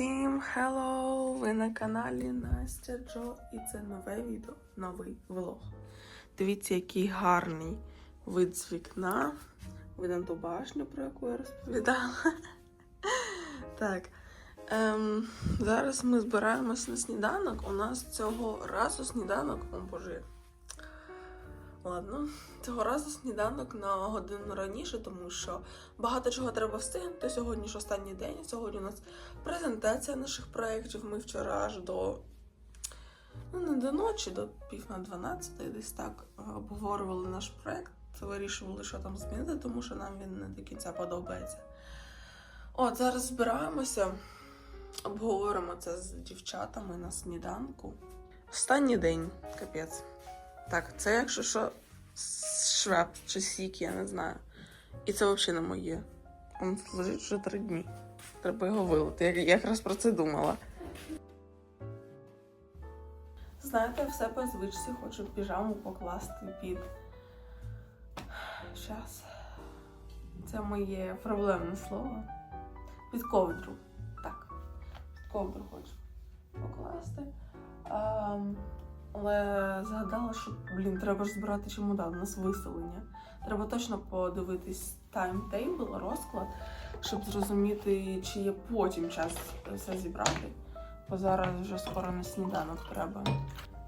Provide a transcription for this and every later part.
Всім hello! Ви на каналі Настя Джо і це нове відео, новий влог. Дивіться, який гарний вид з вікна. Видно ту башню, про яку я розповідала. Так. Ем, зараз ми збираємось на сніданок. У нас цього разу сніданок, о боже. Ладно, цього разу сніданок на годину раніше, тому що багато чого треба встигнути. Сьогодні ж останній день. Сьогодні у нас презентація наших проєктів. Ми вчора аж до ну не до ночі, до пів на 12, десь так обговорювали наш проєкт. Вирішували, що там змінити, тому що нам він не до кінця подобається. От зараз збираємося, обговоримо це з дівчатами на сніданку. Останній день, капець. Так, це якщо що швеп чи сік, я не знаю. І це взагалі не моє. Він лежить вже три дні. Треба його вилити. Я, я якраз про це думала. Знаєте, все по звичці хочу піжаму покласти під. Щас. Це моє проблемне слово. Під ковдру. Так. Під ковдру хочу покласти. А, але згадала, що, блін, треба ж збирати чемодан, у нас виселення. Треба точно подивитись таймтейбл, розклад, щоб зрозуміти, чи є потім час все зібрати. Бо зараз вже скоро на сніданок треба.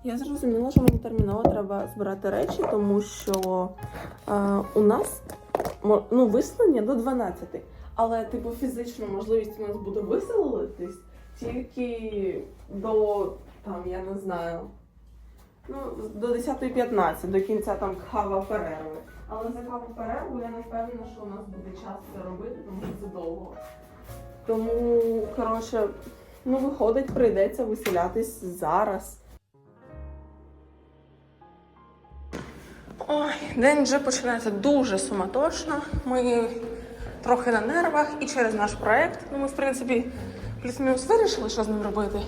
Я зрозуміла, що мені терміново треба збирати речі, тому що е, у нас ну, виселення до 12. Але, типу, фізична можливість у нас буде виселитись тільки до, там, я не знаю, ну, до 10.15, до кінця там кава перерви. Але за каву перерву я не впевнена, що у нас буде час це робити, тому що це довго. Тому, коротше, ну, виходить, прийдеться виселятись зараз. Ой, день вже починається дуже суматошно. Ми трохи на нервах і через наш проект. Ну, ми, в принципі, плюс-мінус вирішили, що з ним робити.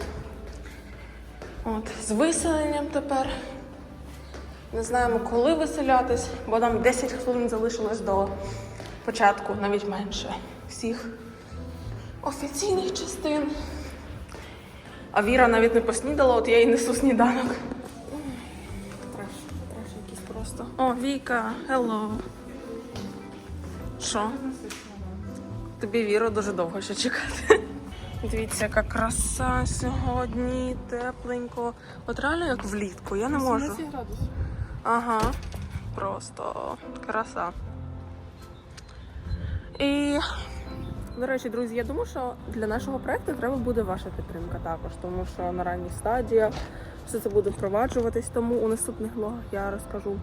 От, з виселенням тепер. Не знаємо, коли виселятись, бо нам 10 хвилин залишилось до початку, навіть менше всіх офіційних частин. А Віра навіть не поснідала, от я їй несу сніданок. Треш, треш якийсь просто. О, Віка, hello. Що? Тобі Віра дуже довго ще чекати. Дивіться, яка краса сьогодні, тепленько. От реально як влітку, я не можу. Ага, просто краса. І, до речі, друзі, я думаю, що для нашого проекту треба буде ваша підтримка також, тому що на ранній стадії все це буде впроваджуватись. Тому у наступних влогах я розкажу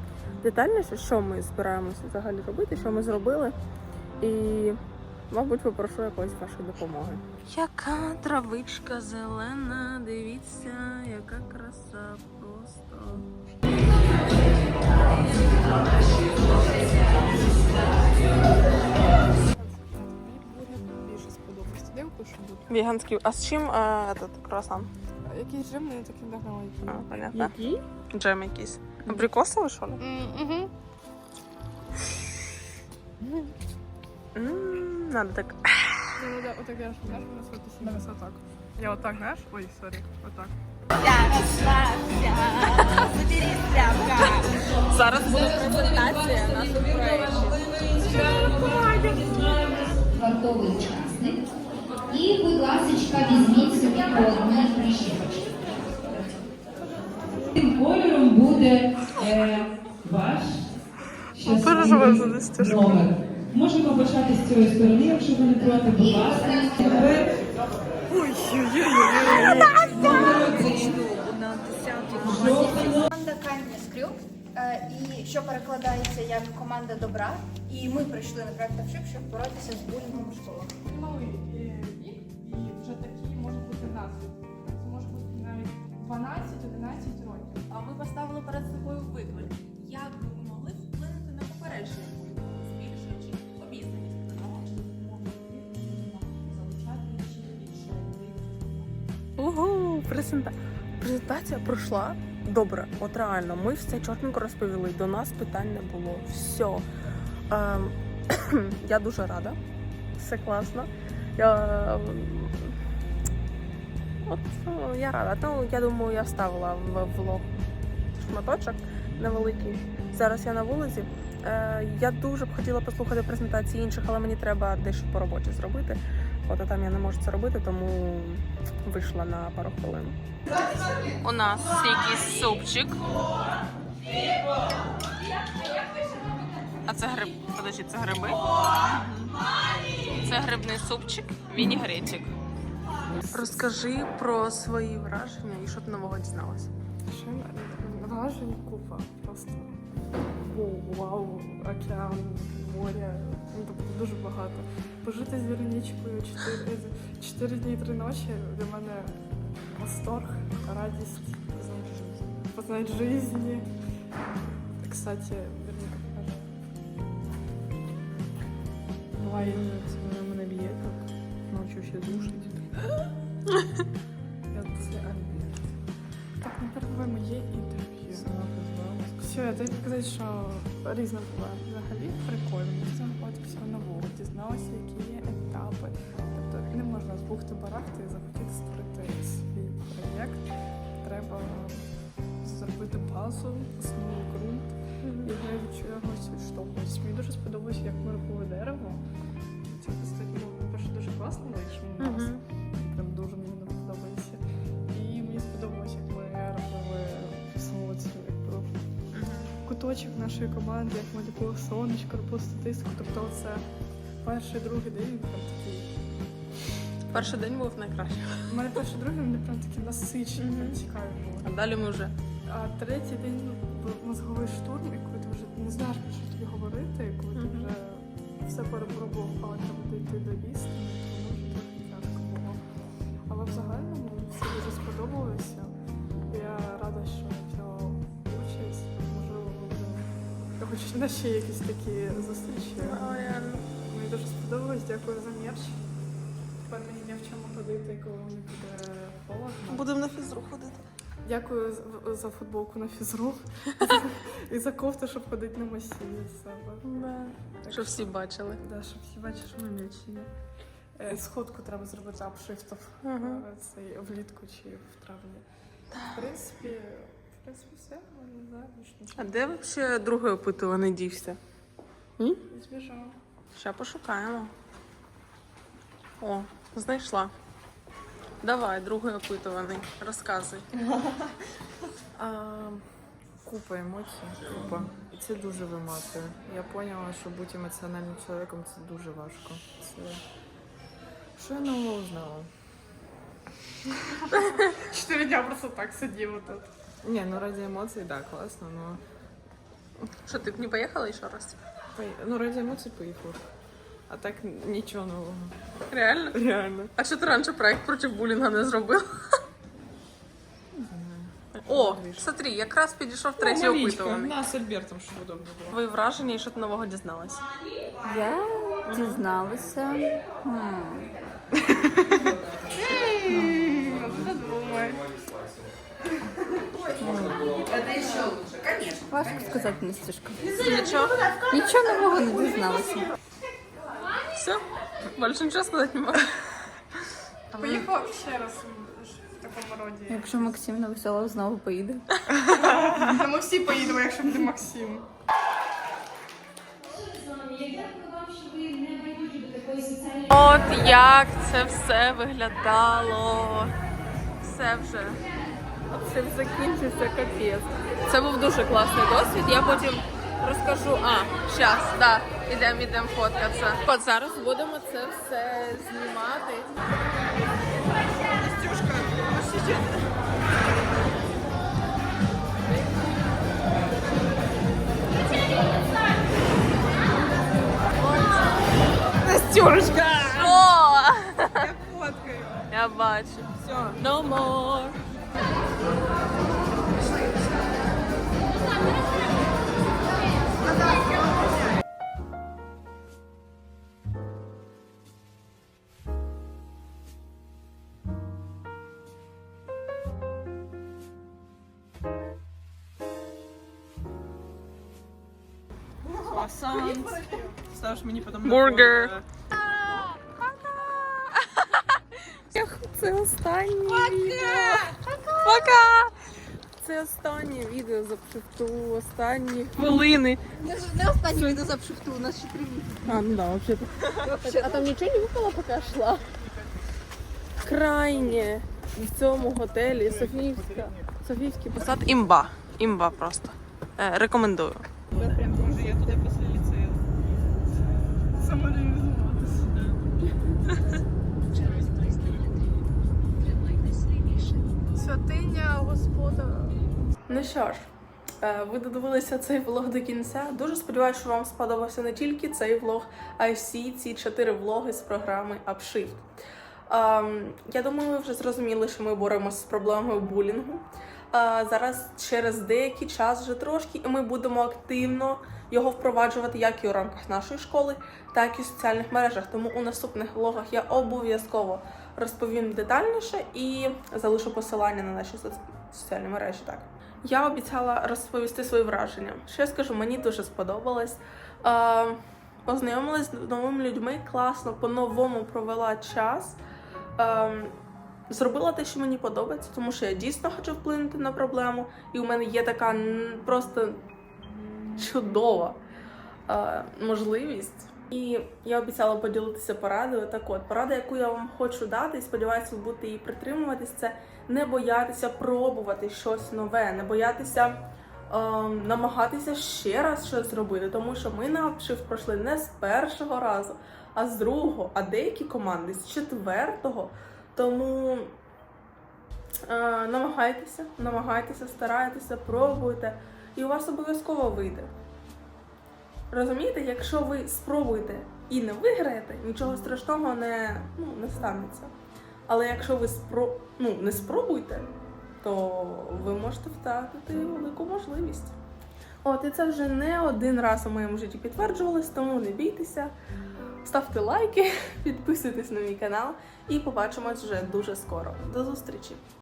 детальніше, що ми збираємося взагалі робити, що ми зробили. І, мабуть, попрошу якоїсь вашої допомоги. Яка травичка зелена, дивіться, яка краса просто. Мені більше буде? Веганський. А з чим а, этот круасан? Якийсь джем мене такий догнала. А, понятно. Який? Джем якийсь. Абрикосовий, що ли? Угу. М, Надо так. Ну, ну, да, отак я ж, знаєш, у нас от зараз отак. Я отак, знаєш? Ой, сорі, отак. Зараз буде презентація нашого проєкту. учасник. І, будь ласка, візьміть собі по одній прищепочці. Тим кольором буде е, ваш щасливий номер. Можемо почати з цієї сторони, якщо ви не проти, будь ласка. Тепер Команда Kindness Group, е, і що перекладається як команда добра. І ми прийшли на проект Upship, щоб боротися з булінгом у школах. Малий е, вік, і вже такі може бути назви. Це може бути навіть 12-11 років. А ми поставили перед собою виклик. Презента... презентація пройшла добре. От реально, ми все чотенько розповіли. До нас питань не було. Все. Ем, я дуже рада. Все класно. Я ем, От ну, я рада. Ну, я думаю, я вставила в влог шматочок невеликий. Зараз я на вулиці. Е, я дуже б хотіла послухати презентації інших, але мені треба дещо по роботі зробити. От а там я не можу це робити, тому вийшла на пару хвилин. У нас якийсь супчик. А це гриб. Подожди, це гриби. Це грибний супчик, вінігретик. Розкажи про свої враження і що ти нового дізналася. Вражень купа. Просто вау, океан, море. Ну, тобто дуже багато. Пожити з Веронічкою 4, 4 дні і 3 ночі для мене восторг, радість, познать жизни. Кстати, Вероніка покаже. Буває, вона мене б'є, так ночі ще душить. Я це Альберт. Так, не перебувай моє інтерв'ю. Все, я тобі сказати, що різно буває. Взагалі прикольно. Ми знаходимося на нового, дізналися, які є етапи. Тобто не можна з бухти барахти і захотіти створити свій проєкт. Треба зробити базу, основний ґрунт. І вже від чогось відштовхуватись. Мені дуже сподобалось, як ми робили дерево. Це достатньо, по-перше, дуже класно вийшло куточок нашої команди, як такого сонечко, робили статистику. Тобто це перший, другий день він прям такий. Перший день був найкращий. У мене перший другий вони прям такі насичені, Мгм. прям цікаві були. А далі ми вже. А третій день ну, був мозговий штурм, і коли ти вже не знаєш про що тобі говорити, коли ти вже все перепробував, але треба дійти до істини, Я хочу на ще якісь такі зустрічі. Мені дуже сподобалось, дякую за мерч. Тепер мені є в чому ходити, коли мені буде холодно. Будемо на фізру ходити. Дякую за- за футболку на фізру і за кофту, щоб ходити на масиві з себе. Щоб всі бачили. Да, щоб всі бачили, що ми м'ячі. Е, Сходку треба зробити апшифтов Мгм. е, цей влітку чи в травні. В принципі, принципі, все, не знаю, А де взагалі другий опитуваний дівся? М? Збіжав. Ща пошукаємо. О, знайшла. Давай, другий опитуваний. Розказуй. А, купа емоцій, купа. І це дуже виматує. Я поняла, що бути емоціональним чоловіком це дуже важко. Це... Що я нового узнала? Чотири дня просто так сиділа тут. Ні, ну раді емоцій, да, класно, но ти б не поїхала ще раз? пої- ну раді емоцій поїхав. А так нічого нового. Реально? Реально. А що ти раніше проект проти булінга не зробив? О, смотри, якраз підійшов третій опитуваний. Нас з Альбертом, щоб удобно було. Твої враження і що ти нового дізналась? Я дізналася. Хм, Важко сказати, Настюшка. Нічого? Нічого нового не дізналася. Все? Більше нічого сказати не можу. Поїхала ще раз в такому роді. Якщо Максим на весело знову поїде. Ми всі поїдемо, якщо буде Максим. От як це все виглядало. Все вже. Це закінчився капець. Це був дуже класний досвід. Я потім розкажу. А, зараз, да, ідемо, ідемо фоткатися. От зараз будемо це все знімати. Настюшка, Настюшка! О! Я фоткаю. Я бачу. Все. No more. Ставиш мені потім Бургер. Я це Це останнє відео. Пока! Це останнє відео за пшифту, останні хвилини. Не останнє відео за пшифту, у нас ще три А, ну да, взагалі. А там нічого не випало, поки я шла. Крайнє в цьому готелі Софіївська. Софіївський посад. Імба. Імба просто. Е, рекомендую. Святиня Господа. Ну що ж, е, ви додивилися цей влог до кінця. Дуже сподіваюся, що вам сподобався не тільки цей влог, а й всі ці чотири влоги з програми Upshift. Ем, Я думаю, ви вже зрозуміли, що ми боремося з проблемою булінгу. Е, Зараз через деякий час вже трошки, і ми будемо активно його впроваджувати як і у рамках нашої школи, так і в соціальних мережах. Тому у наступних влогах я обов'язково розповім детальніше і залишу посилання на наші соціальні мережі. Так. Я обіцяла розповісти свої враження. Що я скажу, мені дуже сподобалось. Е, познайомилась з новими людьми, класно, по-новому провела час. Е, зробила те, що мені подобається, тому що я дійсно хочу вплинути на проблему, і у мене є така просто чудова е, можливість. І я обіцяла поділитися порадою. Так от, порада, яку я вам хочу дати, і сподіваюся, ви будете її притримуватись, це не боятися пробувати щось нове, не боятися е, намагатися ще раз щось зробити, тому що ми на апшифт пройшли не з першого разу, а з другого, а деякі команди з четвертого. Тому е, намагайтеся, намагайтеся, старайтеся, пробуйте, і у вас обов'язково вийде. Розумієте, якщо ви спробуєте і не виграєте, нічого страшного не, ну, не станеться. Але якщо ви спро... ну, не спробуєте, то ви можете втратити велику можливість. От, і це вже не один раз у моєму житті підтверджувалось, тому не бійтеся. Ставте лайки, підписуйтесь на мій канал і побачимось вже дуже скоро. До зустрічі!